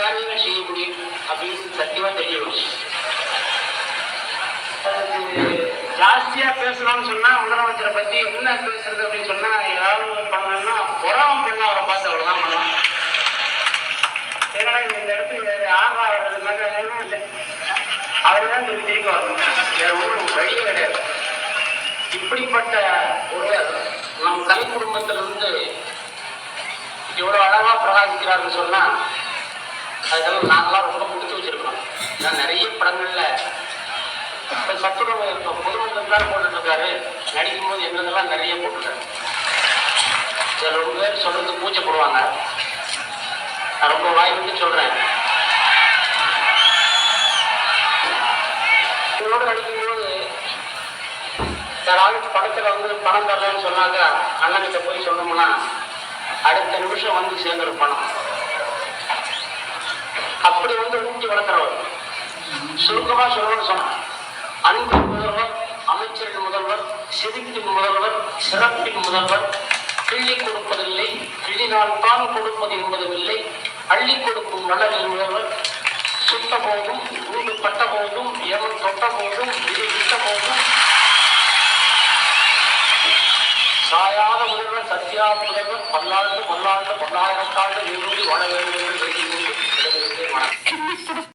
காரியங்கள் செய்ய முடியும் அப்படின்னு சத்தியமா தெரிய ஜாஸ்தியா பேசணும்னு சொன்னா முதலமைச்சரை பத்தி என்ன பேசுறது அப்படின்னு சொன்னா ஏதாவது பண்ணணும்னா புறம் பண்ண அவரை பார்த்து அவ்வளவுதான் பண்ணலாம் ஏன்னா இந்த இடத்துல வேற ஆகா வர்றது மாதிரி இல்லை. அவர் தான் திருப்பி திருப்பி வரணும். வேற ஒரு வழியே கிடையாது. இப்படிப்பட்ட ஒருவர் நம் கலை குடும்பத்திலிருந்து இவ்வளவு அழகா பிரகாசிக்கிறாருன்னு சொன்னா அதனால நாங்களாம் ரொம்ப கொடுத்து வச்சிருக்கோம் நான் நிறைய படங்கள்ல இப்போ சத்துணவு இப்ப பொதுமக்கள் தான் போட்டுட்டு இருக்காரு நடிக்கும் போது என்னதெல்லாம் நிறைய போட்டுருக்காரு. சில ரொம்ப பேர் சொல்றது பூஜை போடுவாங்க. நான் ரொம்ப வாய் விட்டு சொல்றேன். இவரோட நடிக்கும்போது யாராவது படத்துல வந்து பணம் தரலன்னு சொன்னாங்க அண்ணன்கிட்ட போய் சொன்னோம்னா அடுத்த நிமிஷம் வந்து சேர்ந்துரு பணம் சுருக்கமா சொல்லணும்னு சொன்னா அன்பின் முதல்வர் அமைச்சரின் முதல்வர் சிரிப்பின் முதல்வர் சிறப்பின் முதல்வர் கிள்ளி கொடுப்பதில்லை கிள்ளினால் தான் கொடுப்பது என்பதுமில்லை அள்ளி கொடுக்கும் வளரின் முதல்வர் சுட்ட போதும் ஊடு பட்ட போதும் எவன் தொட்ட போதும் இது விட்ட போதும். சாயாத முதல்வர் சத்யா முதல்வர் பல்லாண்டு பல்லாண்டு பல்லாயிரத்தாண்டு நிறுவி வாழ வேண்டும்.